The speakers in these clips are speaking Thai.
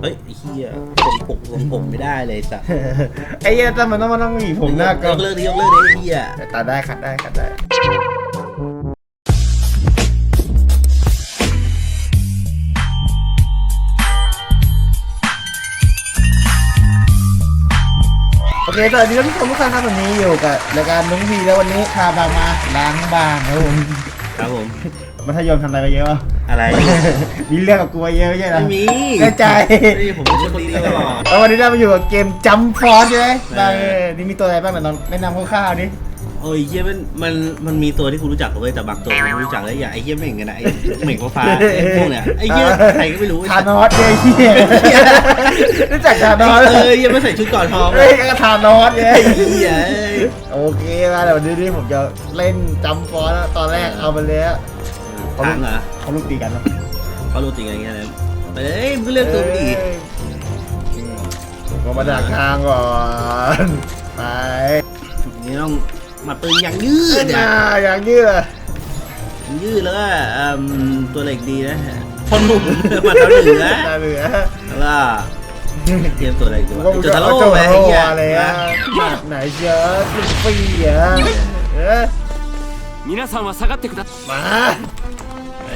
เฮ้ยไอ้เฮียผมผมผมผมไม่ได้เลยสัตว์ไอ้เหี้ยแต่มันต้องมาต้องหนีผมหน้ากล้ยองกเลิกดิยกเลิกดิไอ้เฮียตัดได้ขัดได้ขัดได้ โอเคสวัสดีท่านผู้ชมทุกท่านครับวันนี้อยู่กับรายการนุ้งพีแล้ววันนี้พาบางมาล้างบางครับผมครับผมมัธยมทำอะไรมาเยอะวะ อะไร มีเรื่องกับกูมาเยอะไม่ใช่เหรอไม่มีแน่ใจนี่ผมเป็นคนดีตลอดแล้ววันนี้เรามาอยู่กับเกมจัมฟอร์ใช่ไหมใช่บางเออนี่มีตัวอะไรบ้างเดี๋ยวลองแนะนำคร่าวๆดิโอ้ยเฮียมันมันมันมีตัวที่คุณรู้จักเว้ยแต่บางตัวคุณไม่รู้จักแล้วอย่างไอ้เฮียเหม่งกันนะไอ้เหม่งฟ้าๆไอ้พวกเนี้ยไอ้เฮียใครก็ไม่รู้ทานอสเนี่ยไอ้เหี้ยรู้จักทานอสเออเฮียไม่ใส่ชุดก่อนทองเฮ้ยก็ทานอสเนี่ยไอ้เฮียเอ้ยโอเคมาเดี๋ยววันนี้นี่ผมจะเล่นจัมฟอร์แล้วตอนแรกเอาไปเลย อะ ทางเหรอ เขาลูกตีกันเนาะ เขารู้จริงอะไรเงี้ยนะไปเลยมึงก็เลือกตัวดี เอ้ยอืมผมก็มาดักทางก่อนไป นี่ต้องมาปืนอย่างยืด น่า อ่ะ อย่างนี้เลย ยืดแล้วก็เอิ่มตัวเหล็กดีนะคนหนุ่มมาเท้าเหนือ น่าเหลือ แล้วก็เตรียมตัวอะไรดี ผม วะ ก็มึง จุด จะ ทะ เอา โล โจ้ ไป โร่ ไอ้เหี้ย อะไรอะหมัดไหนเยอะขึ้นปีอะเออ 皆さんは下がってくだ มา เอ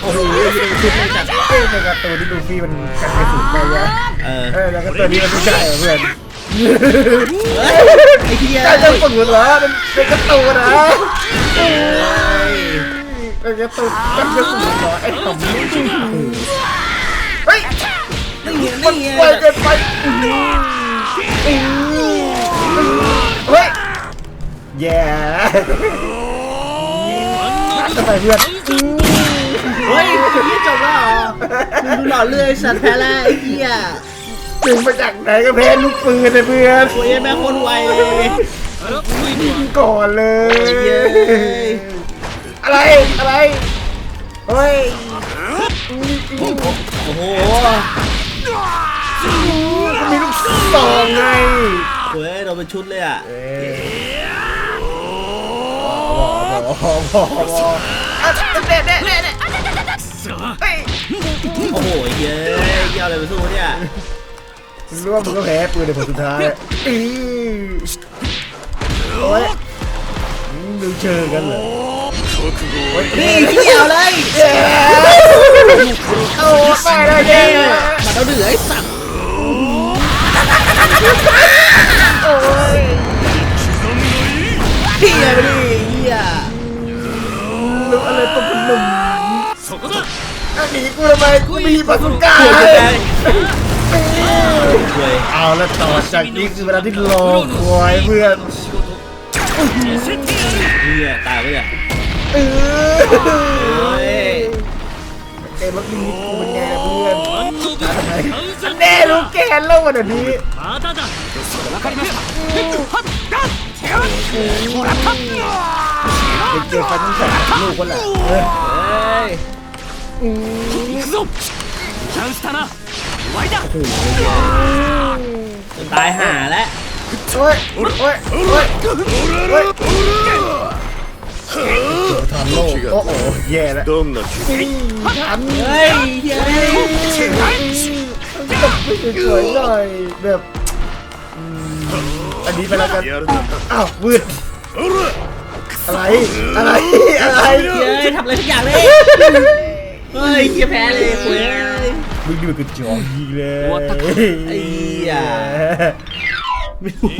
โอ้ยในการ์ตูนในการ์ตูนที่ลูฟี่มันกันกระสุนไปเยอะเออเออแล้วก็ตัวนี้มันไม่ใช่เหรอเพื่อนไอ้เฮียใช่จะฝึกเหรอมันเป็นการ์ตูนนะเป็นการ์ตูนกันกระสุนเหรอไอ้ขำเฮ้ยนี่ไงมันนี่ไงไวเกินไปเฮ้ยแย่ทำไมเพื่อน เฮ้ยนี่จบแล้วเหรอมึงดูหล่อเลื่อยสัตว์แพ้แล้วไอ้เหี้ยถึงมาจากไหนก็เพนลูกปืนเลยเพื่อนโอ้ยแม่งโคนไวเลยก่อนเลโอ้ยเย้ยอะไรอะไรเฮ้ยโอ้โหมีลูกซองไงเฮ้ยเราเป็นชุดเลยอะเอ้ยบอบอบอบออะเด็ดเด็ดเด็ด เฮ้ยโอ้โหเย้ยเยี่ยวอะไรไปสู้เนี่ยมึงรู้ว่ามึงก็แพ้ปืนในผลสุดท้ายอีโอ้ยอืมดูเชิงกันเหรอโอ้ยนี่เยี่ยวเลยเย้โอ้ไปเลยเย้มาเราเหนือไอ้สัตว์โอ้ยเหี้ยไปดิเหี้ยรู้อะไรตัวคุณหนุ่ม หนีกูทำไมกูมีปาสุก้าเอาละต่อจากนี้คือเวลาที่รอคอยเพื่อนเฮียตายไปเลยเออเกมมันมีกูนแงล่เพื่อนฉันแน่รู้แกนแล้ววันนี้เป็นเจอไฟทั้งสองลูกคนละเฮ้ย 行くぞチャンスだな終わりだ จะตายห่าแล้ว โอ้ยโอ้ยโอ้ยโอ้ยโอ้ยทอนโลกโอ้โหแย่แล้ว どんな気 ทัน เฮ้ยเฮ้ย ตบไปสวยๆหน่อยแบบอืมอันนี้ไปแล้วกัน やるのか อ้าววืดอะไร อะไร อะไร เฮ้ยทำอะไรทุกอย่างเลย เฮ้ยเหี้ยแพ้เลยคุย มึงดูกระจอกยิงเลย ไอ้เหี้ย ไม่รู้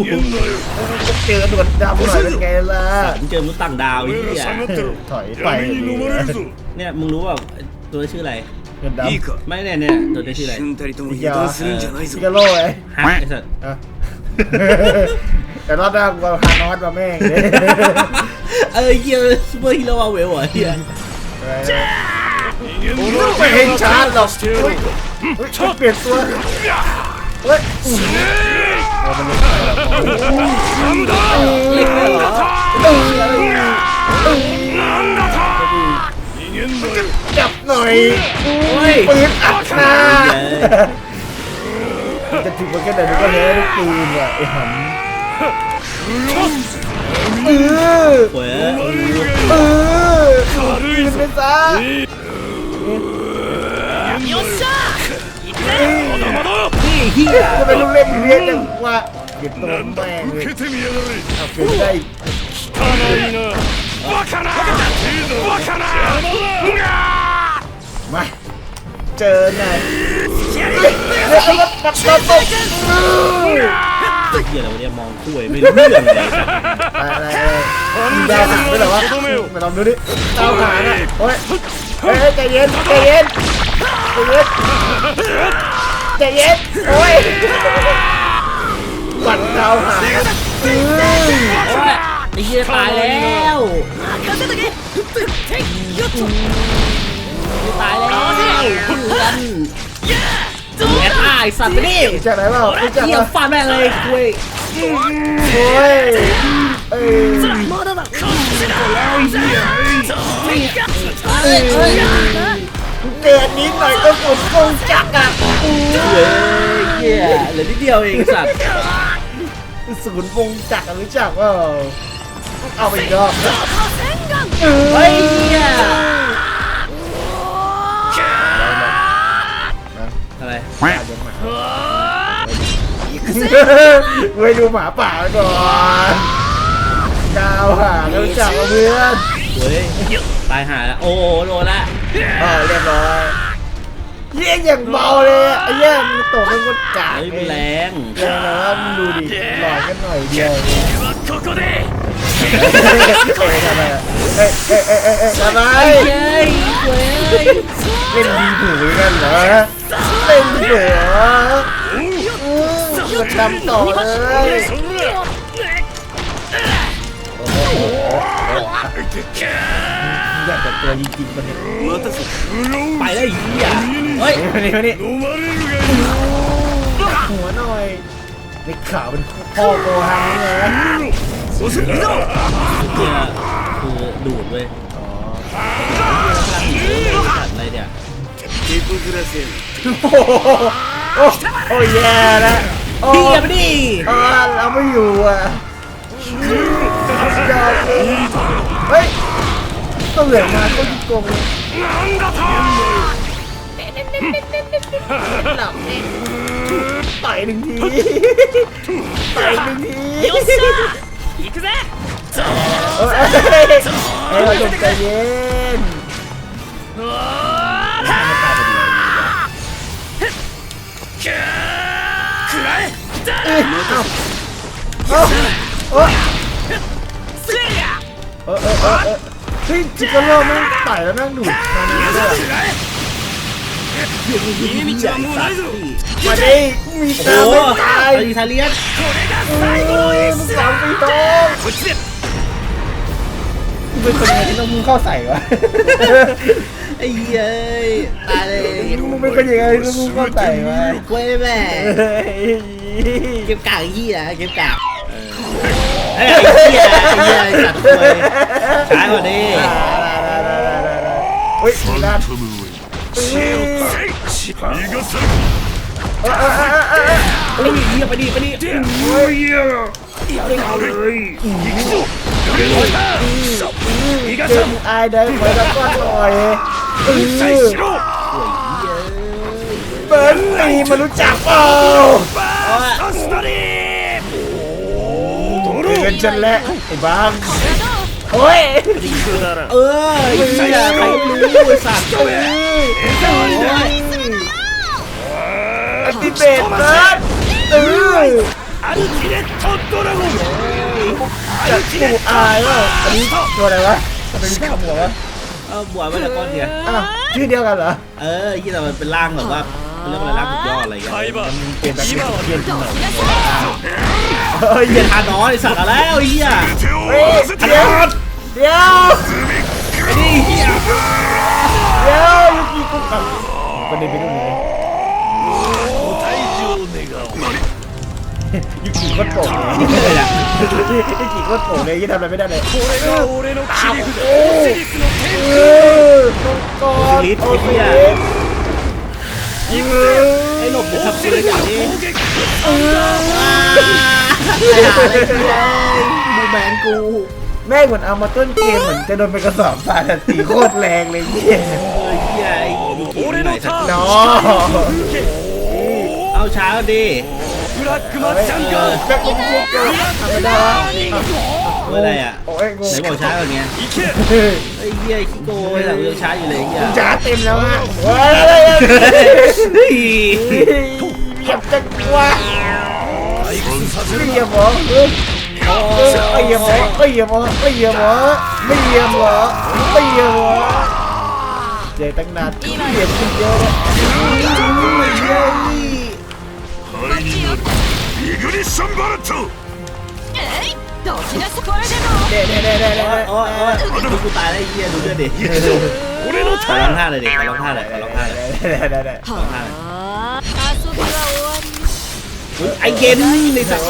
เจอหนวดดำหน่อยเป็นไงล่ะ มึงเจอมนุษย์ต่างดาวไอ้ 俺 เหี้ が ย 下がってろ ถอยไป 闇に飲まれるぞ เนี่ยมึงรู้ว่าตัวชื่ออะไร หนวดดำ いいか ไม่เนี่ยเนี่ยตัวนี้ชื่ออะไร 一瞬たりとも油 เดี๋ยว 断するんじゃない ซิ ぞ กาโร่ไอ้ ฮะไอ้สัส อะแต่รอบหน้ากูเอาฮานอสมาแม่งเลย เอ้ยเหี้ยซูเปอร์ฮีโร่เอาเวลเหรอเหี้ย ไปเห็นชาร์จหรอกเฮ้ยเฮ้เปลี่ยนตัวเฮ้ยเล่นได้เหรอจับหน่อยปืนอัดหน้าจะถึงมันก็ได้ก็แล้ทุกปืนอะไอ้หันเออเออปืนไปซะ ยซ่าเฮียเฮียก็เป็นลูกเล่นเรียนจังวะเก็บตัวแม่งเลยเอาเป็นได้มาเจอหน่อยเฮ้ยรถปัดรถตกเฮียอะไรวะเนี่ยมองคุ้ยไม่รู้เรื่อยเลยอะไรดเวหางด้วยเหรอวะไปลองดูดิดาวหางอ้ะโอ้ย เฮ้ยใจเย็นใจเย็นใจเย็นใจเย็นโอ้ยปัดดาวหางอืมโอ้ยไอ้เฮียตายแล้วตายแล้วเพื่อนแอดไอสัตว์ไปดิรู้จักไหนเปล่ารู้จักเฮีไหยมฟาดแม่งเลยคุยโอ้ย เอ้ยเอ้ยเอ้ยเดือนนี้หน่อยก็ฝุ่นคงจักอะอู้เฮ้ยเฮียเหลือนิดเดียวเองสัตว์ศูนย์วงจักรรู้จักว่าเอาไปอีกรอบเฮ้ยเฮียอะไรไว้ดูหมาป่าก่อน ดาวหาแล้วจัเพื่อนเฮ้ยตายหาแล้โอ้โหโดนละเออเรียบร้อยเยี่ยอย่างเบาเลยไอ้เยี่ยมันตกเป็นคนกากเฮ้ยมัแรงแรงนะมึงดูดิหลอกกันหน่อยเดียวทำไมเฮ้นดีถือกันเหรอเล่นเหรออืำต่อเลย ยากกว่าตัวจริงๆมันเลยไปแล้วไอ้เหี้ยเฮ้ยมานี่มานี่หัวหน่อยในข่าวเป็นพ่อโกฮังเลยคือดูดเว้ยอะไรเนี่ยโอ้โหโอ้โหแย่แล้วโอ้เหี้ยยไปดิเออเราไม่อยู่อะ ยอดเลยเฮ้ยก็เหลือมาก็ยิงกงเลย なんだと หลับเองต่อยหนึ่งทีต่อยหนึ่งที よっしゃ行くぜ เอ้ยเอ้ยเราจบใจเย็น くらえ เอ้ยเอ้า เออเออเออเออเจิกเกอร์แม่งไต่แล้วแม่งดูดมานาด้วยเหี้ยี่นี่นี่มาดีมีตาไม่ตายอิตาเลียนโอ้ยมึงสามปีโตเป็นคนไงที่ต้องมึงเข้าใส่วะไอ้เย้ยตายเลยมึงเป็นคนยังไงที่ต้องมึงเข้าใส่วะกล้วยแม่เก็บกากยี่นะเก็บกาก เฮ้ยไอ้เหี้ยไอ้เหี้ยไอ้สัตว์กล้วยช้ากว่านี้ เฮ้ยมีด้าน トムウェイ เอ้ย 逃がさ เอ้ยเอ้ยเอ้ยเอ้ยเอ้ย เฮ้ยเหี้ยไปดิไปดิ おいやเอาเลย行くぞ逃が เจ さ มอายได้ไว้แล้วก็หน่อยเอ 再 อ しろ เบิร์นตีมารู้จักเปล่า サスタリ เตื อนฉันแล้วไอ้บ้างโอ้ยเออไอ้เหี้ยใครรู้ไอ้สัตว์เฮ้ยติเบตเบิร์เอออันที่เรตโตโดราโกจัดกูอายว่ะอันนี้ตัวอะไรวะเป็นขมัววะเออบัวมาจากก้อนเดียวอะชื่อเดียวกันเหรอเออที่เราเป็นร่างแบบว่า เรื่องอะไรล่าสุดยอดอะไรเงี้ยเกมแบบเกมเกมเหมือนเฮ้ยเฮียฮานอนไอสัตว์แล้วเฮียเฮ้ยทเดี๋ยวไอ้นี่เฮีเดี๋ยวยุกิกุ๊กประเด็นไปดูนี่ยุกิก็โกรธเลยอะยุกิก็โกรธเลยยี่ทำอะไรไม่ได้เลยตามโอ้โหโอ้โหโอ้โห ยิงเลยไอ้หลบเดี๋ยวทำเลยอย่าเลยบูแมนกูแม่งเหมือนเอามาต้นเกมเหมือนจะโดนไปกระสอบสายตีโคตรแรงเลยเนี่ยใหญ่เนาะเอาช้าดิแบ็คบุ๊กเกอร์ทำไม่ได้ อะไรอะโอ้ยไหนบอกช้าแบบเนี้ยไอ้เหี้ยคิโก้ไอ้หลังยังช้าอยู่เลยไอ้เหี้ยจ้าเต็มแล้วฮะเฮ้ยเฮ้ยเก็บจังว่ะไอ้เหี้ยหมอเฮ้ยไอ้เหี้ยหมอไอ้เหี้ยหมอไอ้เหี้ยหมอไม่เหี้ยหมอไม่เหี้ยหมอเจ๊ตั้งนานเหี้ยขึ้นเยอะเลยไอ้เหี้ย グニッションバレットえいどちらそこらでも เด้เด้เด้เด้เด้ โอ้ยโอ้ยโอ้ยดูกูตายแล้วไอ้เหี้ยดูเลือดดิ 俺の ขอ タ ร้อง ーン ท่าเลยดิขอร้องท่าเลยขอร้องท่าเลย เด้เด้เด้ はあ遊びは終わり อุ๊ยไอ้เย็นในสัตว์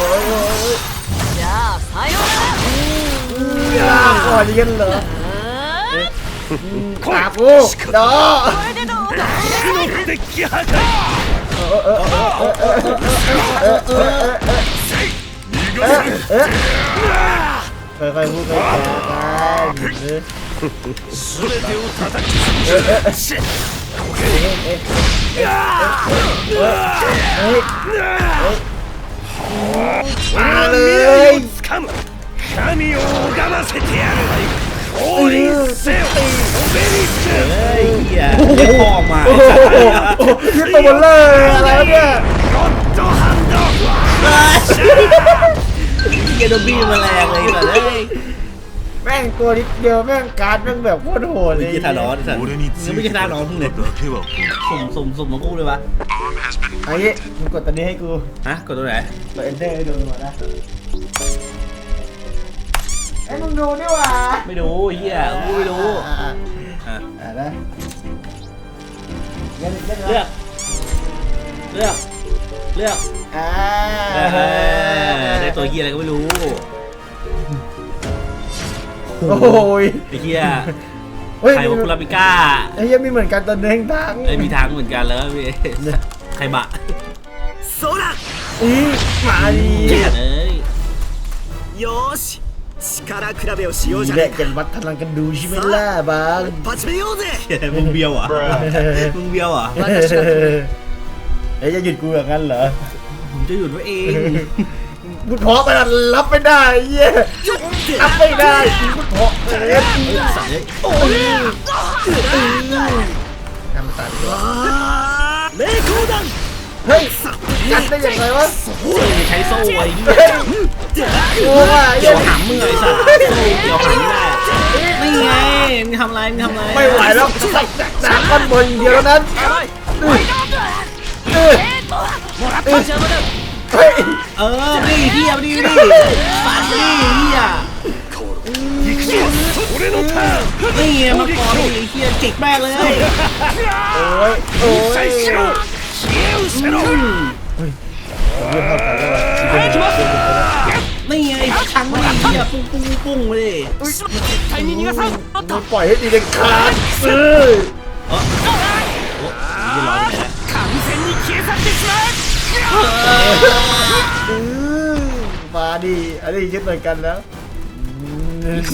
じゃあさようなら ลาก่อนยันเหรอ うーん กราบกูดอ これでどうだデッキ破壊 逃がせ ค่อยๆพูดค่อยๆกัน 全てを叩き潰すมาเล 未 ย 来をつかむ神を拝ませてやる降臨せよオベリス เฮ้ยเหี้ยเรียกพ่อมา โอ้โหยืดตัวบนเลยอะไรวะเนี่ย ゴッドハンド เ กียดบี้มาแรงเลยแบบเฮ้ยแม่งตัวนิดเดียวแม่งการ์ดแม่งแบบโคตรโหดเลไม่ยใช่ทานอสสัตว์ไม่ใช่ทานอสมึงเลยสุ่มสุ่มสุ่มของกูเลยวะไอ้นี่มึงกดตัวนี้ให้กูฮะกดตัวไหนกดเอ็นเตอร์ให้โดนหมดนะไอ้มึงดูดิวะไม่ดูเฮียกูไม่รู้อะอะนะเลือกเลือก เลือก อ่า เออได้ตัวเฮียอะไรก็ไม่รู้ โอ้ย ไอ้เฮีย เฮ้ย ใครว่าคุราปิก้า ไอ้เหี้ยังมีเหมือนกันตัวเด้งทั้ง ไอ้ยมีทางเหมือนกันแล้วพี่ใครบะ そうだ อีมาดี แย่เอ้ย よーし力比べをしようじ นี่ ゃ แห ね ละ え กันวัดพลังกันดูใช่ไหมล่ะบาง か始めようぜ เหี้ยมึงเบี้ยวเหรอ่ะมึงเบี้ยวเหรอ่ะ เอ้ยจะหยุดกูอย่างนั้นเหรอผมจะหยุดไว้เองกูท้อไปแล้วรับไม่ได้เย้รับไม่ได้กูท้อเอ้ยสายโอ้ยทำสายเลโกดังเฮ้ยกัดได้ยังไงวะใช้โซ่ไว้เฮ้ยโอ้ยเดี๋ยวหามมือไอยสัสเดี๋ยวหามได้นี่ไงมึงทำไรมึงทำไรไม่ไหวแล้วจับจาก้อนบนเดียวนั้น อเออนี่เฮียนี่นี่ฟันนี้เฮียนี่ไงมางกรนี่เฮียจิกแม่เลยโอ้ยโอ้ยนี่ไงชั้นนี่เฮียปุ้งปุ้งปุ้งเลยปล่อยให้ดีเด็ดขาดเออเฮียรอไปแล้ สักดิสแมมาดิอันนี้ยึดเหมือนกันแล้ว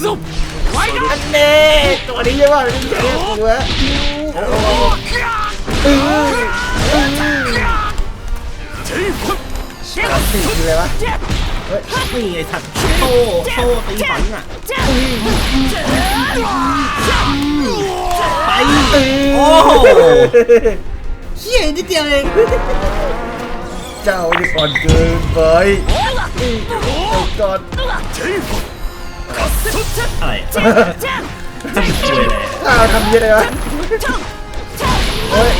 ซุบไว้อันเน่ตัวนี้ยังว่ากนี่เยอะตัวเออเออตีเลยวะเฮ้ยนี่ไอ้สัตโตโตตีฝันอะไปโอ้ เฮียนิดเดียวเอง เจ้านี่ก่อนเกินไปก่อน テイフォカットチェ อะไรจะมีคุยอะไร ข้าวทำยังไงวะเฮ้ย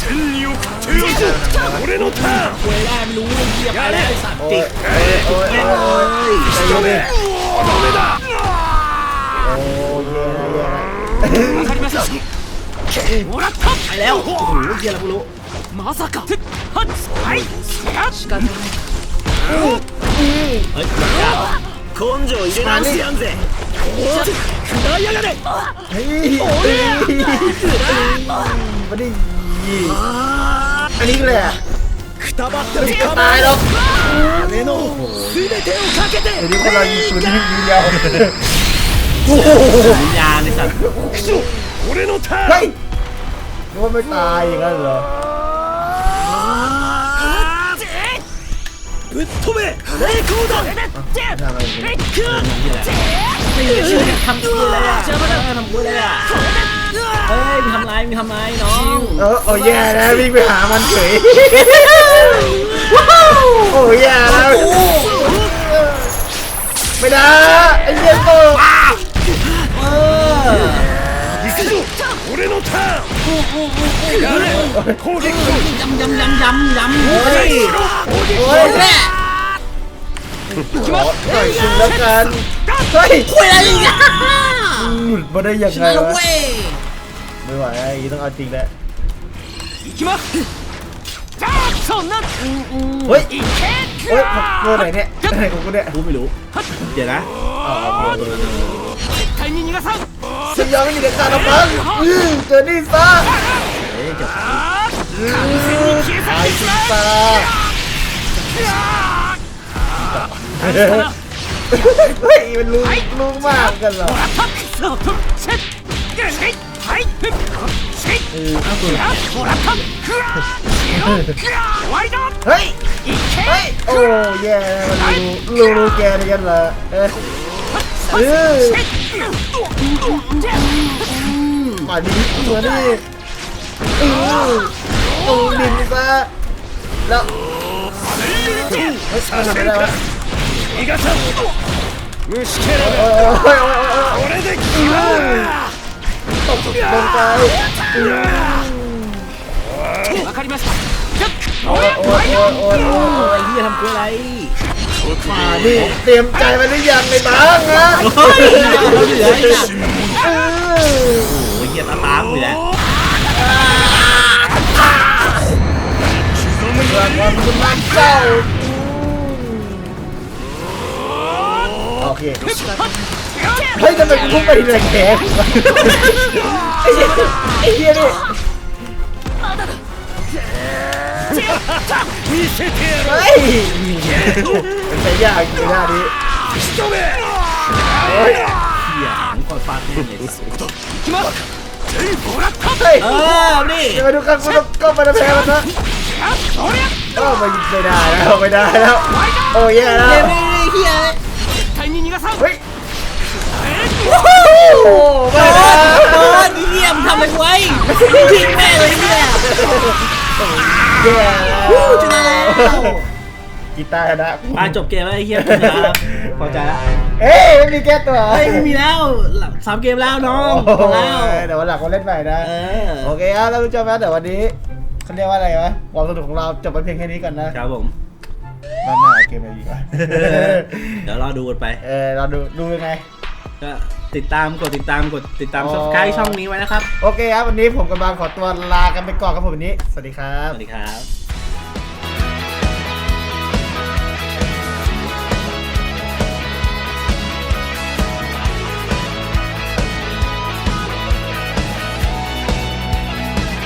天に送ってやるぞ俺のターン คุยได้ไม่รู้ไอ้เฮียไปแล้วไอ้สัตว์ โอ้ จิ ย ก โอ้ย แม่ง โอ้ย เลย ใจเย็นดิ ダメだ โอ้ยแย่แย่ わかりまし もらった ไปแล้วโอ้โหเฮียอะไรไม่รู้ まさかはっはい仕方ない เฮ้ยยาก 根性入れ直してやんぜおお食らいやがれ เฮ้ยเฮ้ยมาดิอันนี้เลยอ่ะ くたばってる ไม่ตายหรอก 金の全てをかけて เดี๋ยวนี้คนเรายิงปืนที่ยิงยาวโอ้โห วิญญาณในสัตว์ 俺のタ เฮ้ ー ย ン นึกว่าไม่ตายอย่างนั้นเหรอ ぶっ飛べ霊光だ ทำอะไรเนี่ย เฮียอะไรทำกูเลยอ่ะทำกูเลยอ่ะเฮ้ยมีทำไรมีทำไรน้อง เออโอ้แย่แล้ววิ่งไปหามันเฉยโอ้แย่แล้วไม่ได้ไอ้เหี้ยโต เออ 行くぞ 俺のターンやれ攻撃を ยำยำยำยำยำเฮ้ย โอ้ยแม่ขอหน่อยคุณแล้วกันเฮ้ย คุยอะไรอีกอ่ะ หลุดมาได้ยัง ช ไง นะแล้ว วะ เว้ย ไม่ไหวไอ้ต้องเอาจริงแล้ว 行きますじゃあそんな เฮ้ยเฮ้ยโดนไหนเนี่ยไหนของกูเนี่ย รู้ไม่รู้เดี๋ยวนะ อ๋อ สยองนี่กับการระพังเจอนี่ซะเฮ้ยจะตายสิซะเฮ้ยมันรู้รู้มากกันเหรอเออเอาตัวเฮ้ยเฮ้ยโอ้ยแย่มันรู้รู้รู้แกนี่กันเหรอ เออป่านนี้เหมือนนี่เออตูดินซะแล้วโอ้ยทำไม่โอ้วะโอ้ยโอ้ยโอ้ยโอ้ยโอ้ยตกลงไป โอ้ยโอ้ยโอ้ยโอ้ยโอ้ยเฮียทำกูอะไรมาดิเตรียมใจมาหรือยังในบ้างนะโอ้ยเหยีโอ้ยเฮียตาตางเห์เลยนะาโอเคเฮ้ยทำไมกูพุ่งไปทีลแขนไอ้เหี้ยไอ้เหี้ยนี่ เฮ้ยมันใช้ยากจหน้าดิไเฮ้ยเยหาคอยฟาดเลยสิตว์เฮ้ยเอนี่จะไปดูกันก็ก็มาแพ้มันนะโอ้ไม่ได้แล้วไม่ได้แล้วโอ้ยแล้วเฮ้ยโอ้ไม่ด้เฮียมทำไรไวทิ้งแม่เลยเนี่ย แย่ชนะแล้วกีตาร์ชนะมาจบเกมแล้วไอ้เฮียชนะแล้วพอใจแล้วเอ้ยไม่มีแก้ตัวเฮ้ยไม่มีแล้วสามเกมแล้วน้องโอ้หมดแล้วยเดี๋ยววันหลังมาเล่นใหม่นะเออโอเคครับท่านผู้ชมครับเดี๋ยววันนี้เขาเรียกว่าอะไรวะความสนุกของเราจบไปเพียงแค่นี้ก่อนนะครับผมมาหน้าเกมอะไรดีกว่าเดี๋ยวรอดูกันไป เออเราดูดูยังไง ก็ติดตามกดติดตามกดติดตามอ๋อซับสไครต์ช่องนี้ไว้นะครับ โอเคครับ วันนี้ผมกับบางขอตัวลากันไปก่อนครับผมวันนี้ สวัสดีครัสบวัสดีครับ